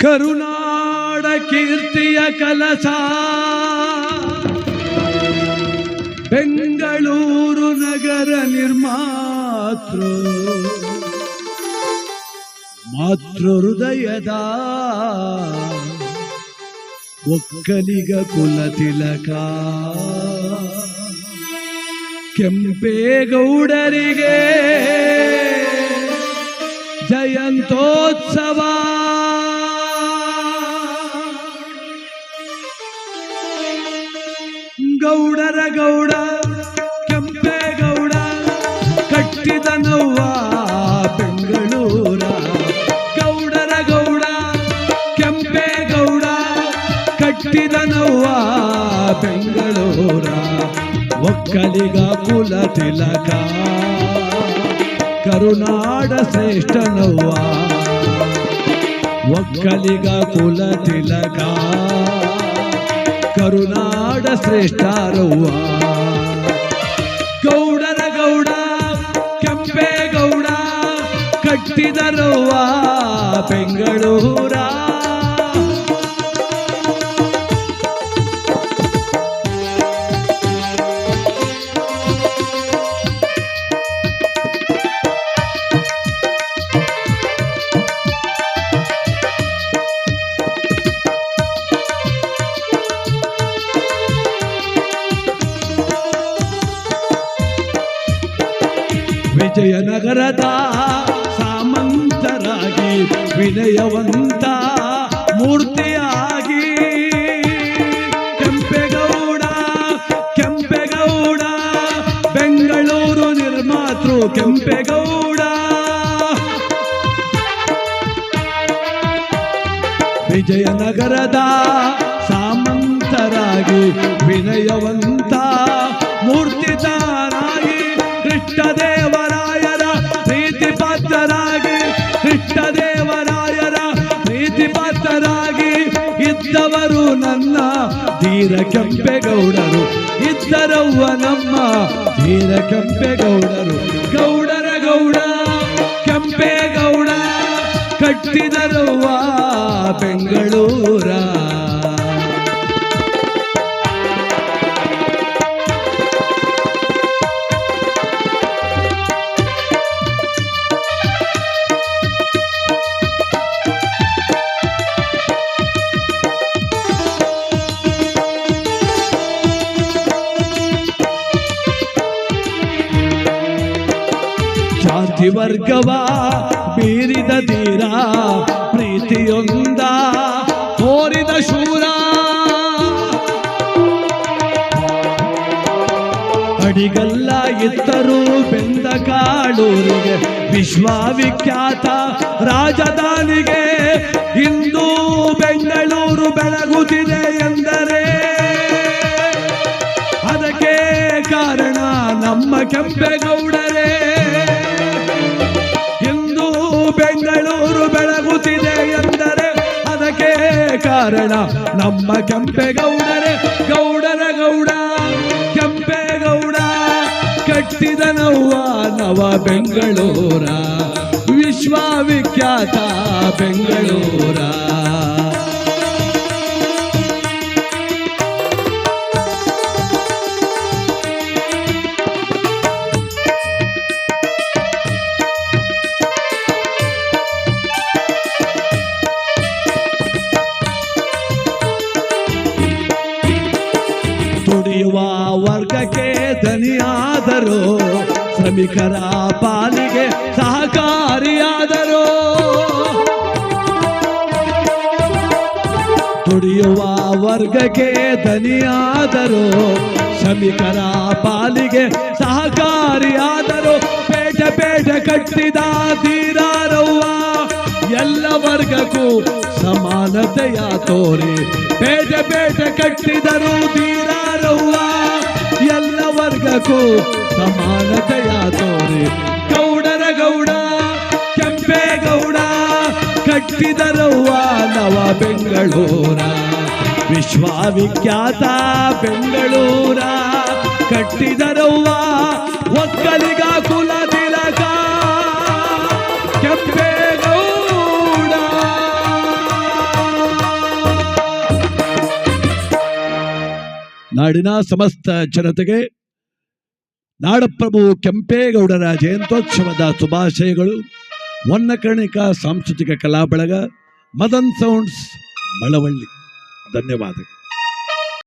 ಕರುನಾಡ ಕೀರ್ತಿಯ ಕಲಸ ಬೆಂಗಳೂರು ನಗರ ನಿರ್ಮಾತೃ. ಮಾತೃ ಹೃದಯದ ಒಕ್ಕಲಿಗ ಕುಲ ತಿಲಕ. ಕೆಂಪೇಗೌಡರಿಗೆ ಜಯಂತೋತ್ಸವ. ಗೌಡರ ಗೌಡ ಕೆಂಪೇಗೌಡ ಕಟ್ಟಿದ ನೋವ ಬೆಂಗಳೂರ. ಗೌಡರ ಗೌಡ ಕೆಂಪೇಗೌಡ ಕಟ್ಟಿದ ನೋವ ಬೆಂಗಳೂರ. ಒಕ್ಕಲಿಗ ಕುಲ ತಿಲಕ, ಕರುನಾಡ ಶ್ರೇಷ್ಠ ನೋವ ಒಕ್ಕಲಿಗ ಕುಲ ತಿಲಕ. ಕರುನಾಡ ಶ್ರೇಷ್ಠಾರವ್ವ ಗೌಡರ ಗೌಡ ಕೆಂಪೇಗೌಡ ಕಟ್ಟಿದರವ್ವ ಬೆಂಗಳೂರ ವಿಜಯನಗರದ ಸಾಮಂತರಾಗಿ ವಿನಯವಂತ ಮೂರ್ತಿಯಾಗಿ. ಕೆಂಪೇಗೌಡ ಕೆಂಪೇಗೌಡ ಬೆಂಗಳೂರು ನಿರ್ಮಾತೃ ಕೆಂಪೇಗೌಡ. ವಿಜಯನಗರದ ಸಾಮಂತರಾಗಿ ವಿನಯವಂತ ಮೂರ್ತಿದಾರಾಗಿ ಕೃಷ್ಣದೇವರಾಯರ ಇದ್ದವರು ನನ್ನ ಧೀರ ಕೆಂಪೇಗೌಡರು. ಇದ್ದರವ್ವ ನಮ್ಮ ಧೀರ ಕೆಂಪೇಗೌಡರು. ಗೌಡರ ಗೌಡ ಕೆಂಪೇಗೌಡ ಕಟ್ಟಿದರುವ ಬೆಂಗಳೂರ. ಜಾತಿ ವರ್ಗವ ಬೀರಿದ ಧೀರ ಪ್ರೀತಿಯೊಂದ ತೋರಿದ ಶೂರ. ಅಡಿಗಲ್ಲ ಎತ್ತರು ಬೆಂದ ಕಾಡೂರಿಗೆ ವಿಶ್ವವಿಖ್ಯಾತ ರಾಜಧಾನಿಗೆ ಇಂದು ಬೆಂಗಳೂರು ಬೆಳಗುತ್ತಿದೆ ಎಂದರೆ ಅದಕ್ಕೆ ಕಾರಣ ನಮ್ಮ ಕೆಂಪೇಗೌಡರೇ. ಕಾರಣ. ನಮ್ಮ ಕೆಂಪೇಗೌಡರೇ ಗೌಡರ ಗೌಡ ಕೆಂಪೇಗೌಡ ಕಟ್ಟಿದ ನವ್ವ ನವ ಬೆಂಗಳೂರ ವಿಶ್ವವಿಖ್ಯಾತ ಬೆಂಗಳೂರ. ದನಿಯಾದರು ಶ್ರಮಿಕರ ಪಾಲಿಗೆ ಸಹಕಾರಿಯಾದರು ದುಡಿಯುವ ವರ್ಗಕ್ಕೆ ದನಿಯಾದರು ಶ್ರಮಿಕರ ಪಾಲಿಗೆ ಸಹಕಾರಿಯಾದರು ಪೇಟ ಪೇಟ ಕಟ್ಟಿದ ತೀರಾರವ್ವ ಎಲ್ಲ ವರ್ಗಕ್ಕೂ ಸಮಾನತೆಯ ತೋರಿ ಪೇಟ ಪೇಟ ಕಟ್ಟಿದರು ತೀರಾರವ್ವ ವರ್ಗಕ್ಕೂ ಸಮಾನತೆಯ ತೋರಿ. ಗೌಡರ ಗೌಡ ಕೆಂಪೇಗೌಡ ಕಟ್ಟಿದರುವ ನವ ಬೆಂಗಳೂರ. ವಿಶ್ವವಿಖ್ಯಾತ ಬೆಂಗಳೂರ ಕಟ್ಟಿದರುವ ಒಕ್ಕಲಿಗ ಕುಲ ತಿಲಕ. ಕೆಂಪೇಗೌಡ ನಾಡಿನ ಸಮಸ್ತ ಜನತೆಗೆ ನಾಡಪ್ರಭು ಕೆಂಪೇಗೌಡರ ಜಯಂತ್ಯೋತ್ಸವದ ಶುಭಾಶಯಗಳು. ವನ್ನಕರ್ಣಿಕ ಸಾಂಸ್ಕೃತಿಕ ಕಲಾ ಬಳಗ ಮದನ್ ಸೌಂಡ್ಸ್ ಮಳವಳ್ಳಿ. ಧನ್ಯವಾದಗಳು.